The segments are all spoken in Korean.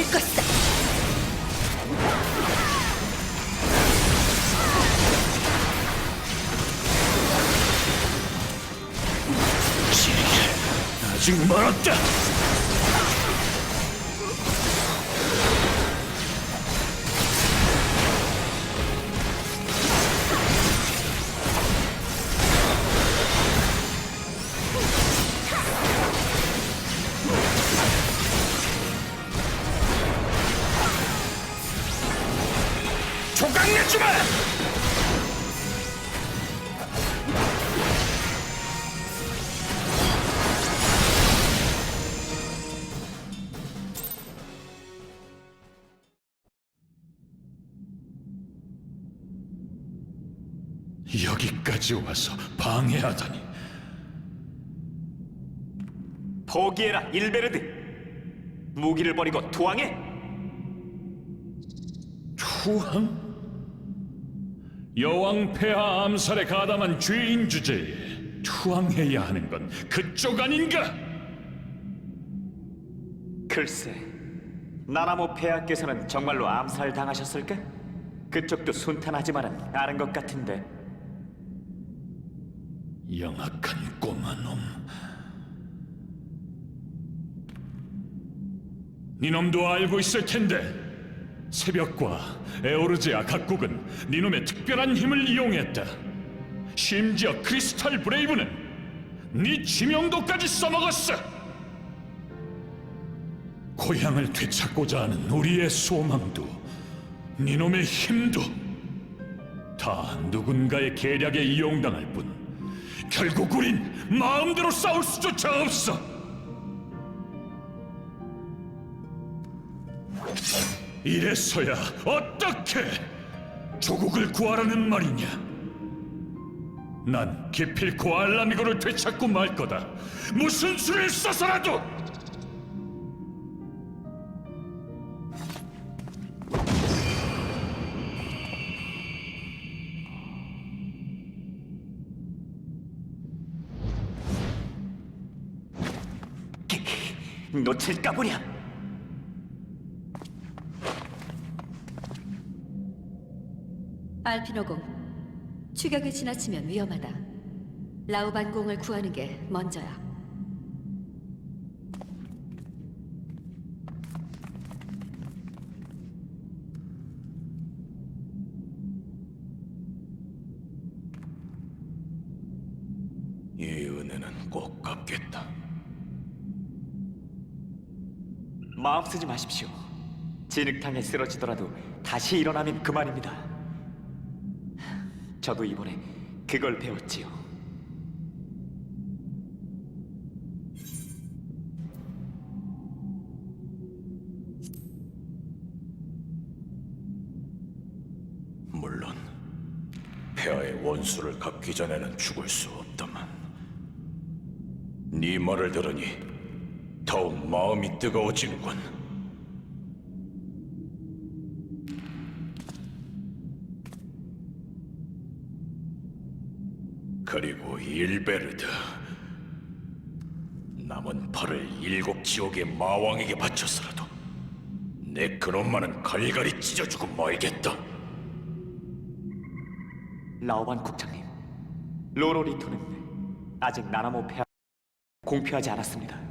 버틸 것이다. 지게 아직 멀었다. 여기까지 와서 방해하다니 포기해라 일베르드 무기를 버리고 투항해 투항? 여왕 폐하 암살에 가담한 죄인 주제에 투항해야 하는 건 그쪽 아닌가? 글쎄 나나모 폐하께서는 정말로 암살 당하셨을까? 그쪽도 순탄하지만은 않은 것 같은데 영악한 꼬마놈. 니놈도 알고 있을 텐데 새벽과 에오르지아 각국은 니놈의 특별한 힘을 이용했다. 심지어 크리스탈 브레이브는 네 지명도까지 써먹었어. 고향을 되찾고자 하는 우리의 소망도 니놈의 힘도 다 누군가의 계략에 이용당할 뿐 결국 우린 마음대로 싸울 수조차 없어. 이래서야 어떻게 조국을 구하라는 말이냐? 난 기필코 알라미고를 되찾고 말 거다. 무슨 수를 써서라도 놓칠까 보냐 알피노공, 추격이 지나치면 위험하다. 라우반공을 구하는 게 먼저야. 마음 쓰지 마십시오. 진흙탕에 쓰러지더라도 다시 일어나면 그만입니다. 저도 이번에 그걸 배웠지요. 물론 폐하의 원수를 갚기 전에는 죽을 수 없다만. 네 말을 들으니 더욱 마음이 뜨거워지는군. 그리고 일베르드 남은 팔을 일곱 지옥의 마왕에게 바쳐서라도 내 그놈만은 갈갈이 찢어주고 말겠다. 라오반 국장님 로로리토는 아직 나나모 폐하 공표하지 않았습니다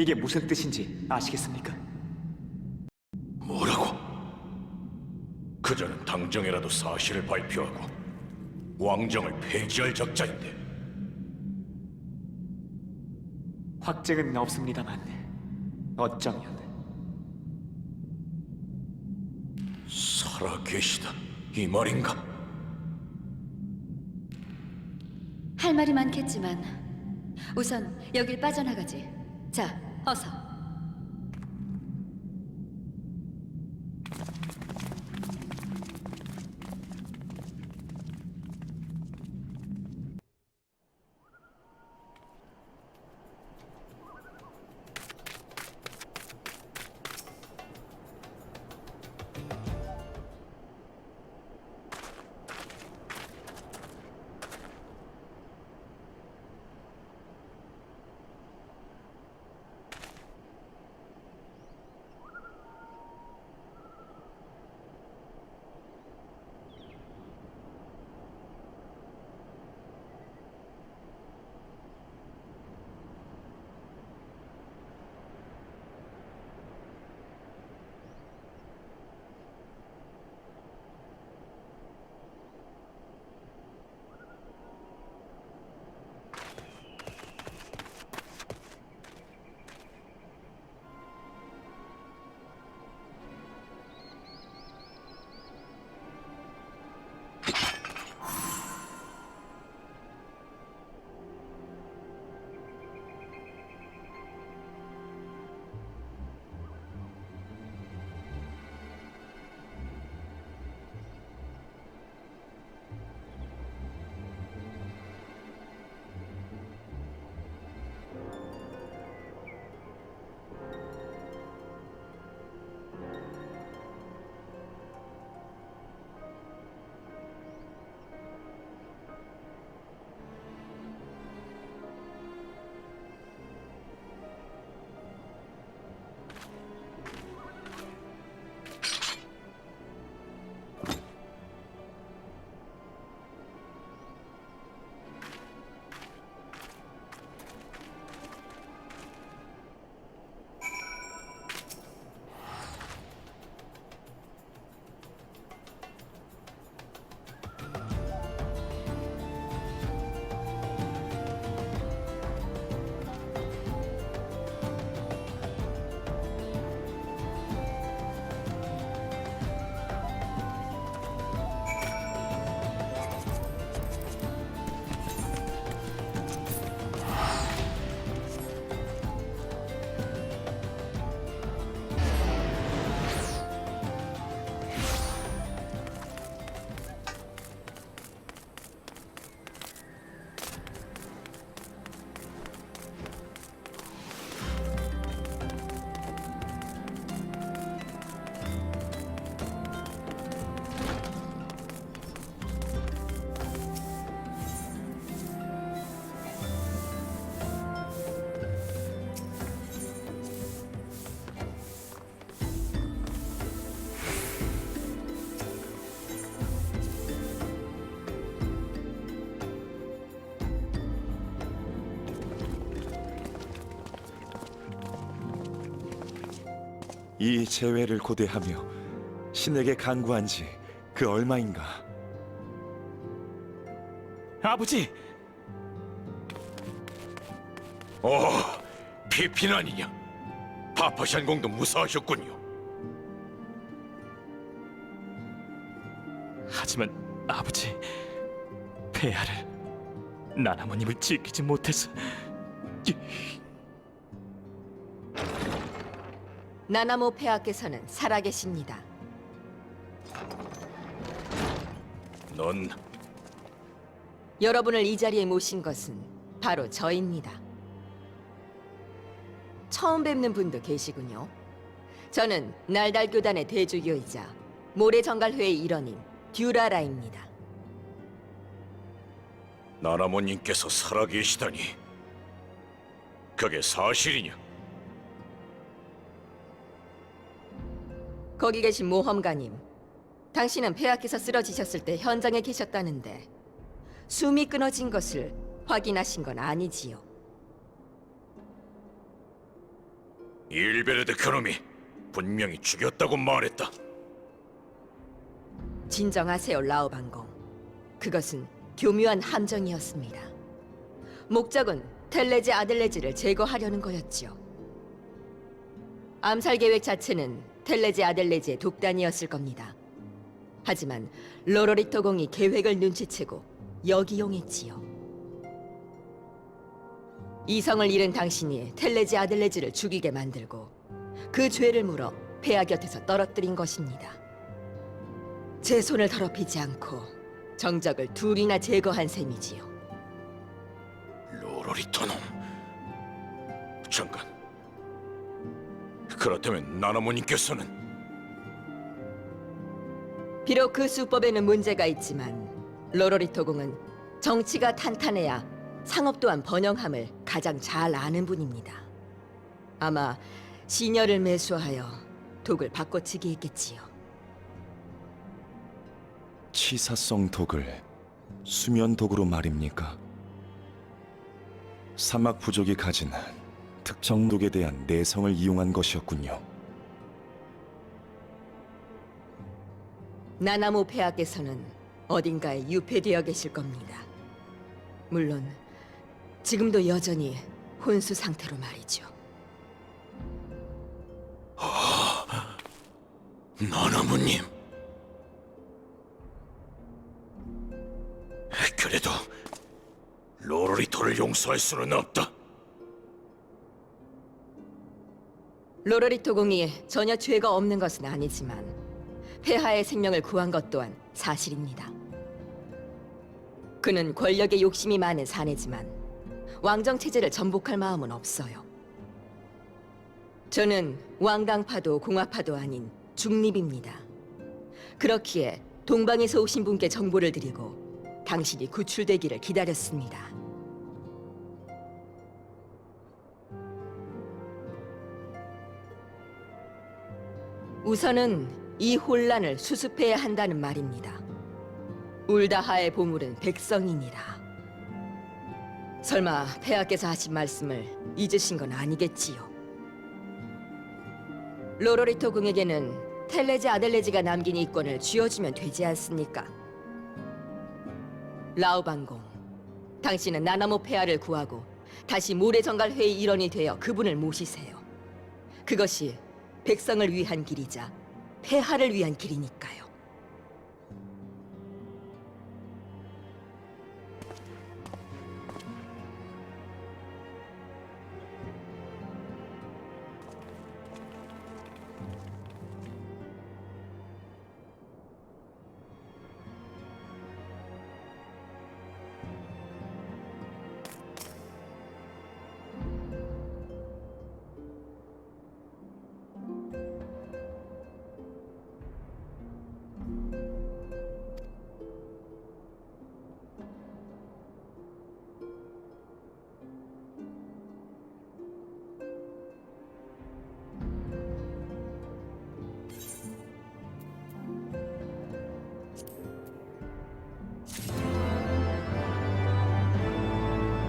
이게 무슨 뜻인지 아시겠습니까? 뭐라고? 그자는 당정이라도 사실을 발표하고 왕정을 폐지할 작자인데 확증은 없습니다만 어쩌면 살아 계시다 이 말인가? 할 말이 많겠지만 우선 여길 빠져나가지. 자, 어서. 이 재회를 고대하며 신에게 간구한 지 그 얼마인가? 아버지, 오, 피핀 아니냐? 파파샨 공도 무사하셨군요. 하지만 아버지, 폐하를 나나모님을 지키지 못해서 나나모 폐하께서는 살아계십니다. 넌 여러분을 이 자리에 모신 것은 바로 저입니다. 처음 뵙는 분도 계시군요. 저는 날달 교단의 대주교이자 모래 정갈회의 일원인 듀라라입니다. 나나모님께서 살아계시다니. 그게 사실이냐? 거기 계신 모험가님, 당신은 폐하께서 쓰러지셨을 때 현장에 계셨다는데 숨이 끊어진 것을 확인하신 건 아니지요. 일베르드 그놈이 분명히 죽였다고 말했다. 진정하세요, 라오방공. 그것은 교묘한 함정이었습니다. 목적은 텔레지 아들레지를 제거하려는 거였지요. 암살 계획 자체는 텔레지 아들레지의 독단이었을 겁니다. 하지만 로로리토 공이 계획을 눈치채고 역이용했지요. 이성을 잃은 당신이 텔레지 아들레지를 죽이게 만들고 그 죄를 물어 폐하 곁에서 떨어뜨린 것입니다. 제 손을 더럽히지 않고 정적을 둘이나 제거한 셈이지요. 로로리토놈. 잠깐. 그렇다면 나나모님께서는 비록 그 수법에는 문제가 있지만 로로리토 공은 정치가 탄탄해야 상업 또한 번영함을 가장 잘 아는 분입니다. 아마 시녀를 매수하여 독을 바꿔치기 했겠지요. 치사성 독을 수면 독으로 말입니까? 사막 부족이 가진 특정 독에 대한 내성을 이용한 것이었군요. 나나모 폐하께서는 어딘가에 유폐되어 계실 겁니다. 물론 지금도 여전히 혼수 상태로 말이죠. 나나모님. 그래도 로로리토를 용서할 수는 없다. 로로리토 공이 전혀 죄가 없는 것은 아니지만 폐하의 생명을 구한 것 또한 사실입니다. 그는 권력에 욕심이 많은 사내지만 왕정 체제를 전복할 마음은 없어요. 저는 왕당파도 공화파도 아닌 중립입니다. 그렇기에 동방에서 오신 분께 정보를 드리고 당신이 구출되기를 기다렸습니다. 우선은 이 혼란을 수습해야 한다는 말입니다. 울다하의 보물은 백성이니라. 설마 폐하께서 하신 말씀을 잊으신 건 아니겠지요? 로로리토 궁에게는 텔레지 아델레지가 남긴 이권을 쥐어주면 되지 않습니까? 라오방공, 당신은 나나모 폐하를 구하고 다시 모래정갈 회의 일원이 되어 그분을 모시세요. 그것이 백성을 위한 길이자 폐하를 위한 길이니까요.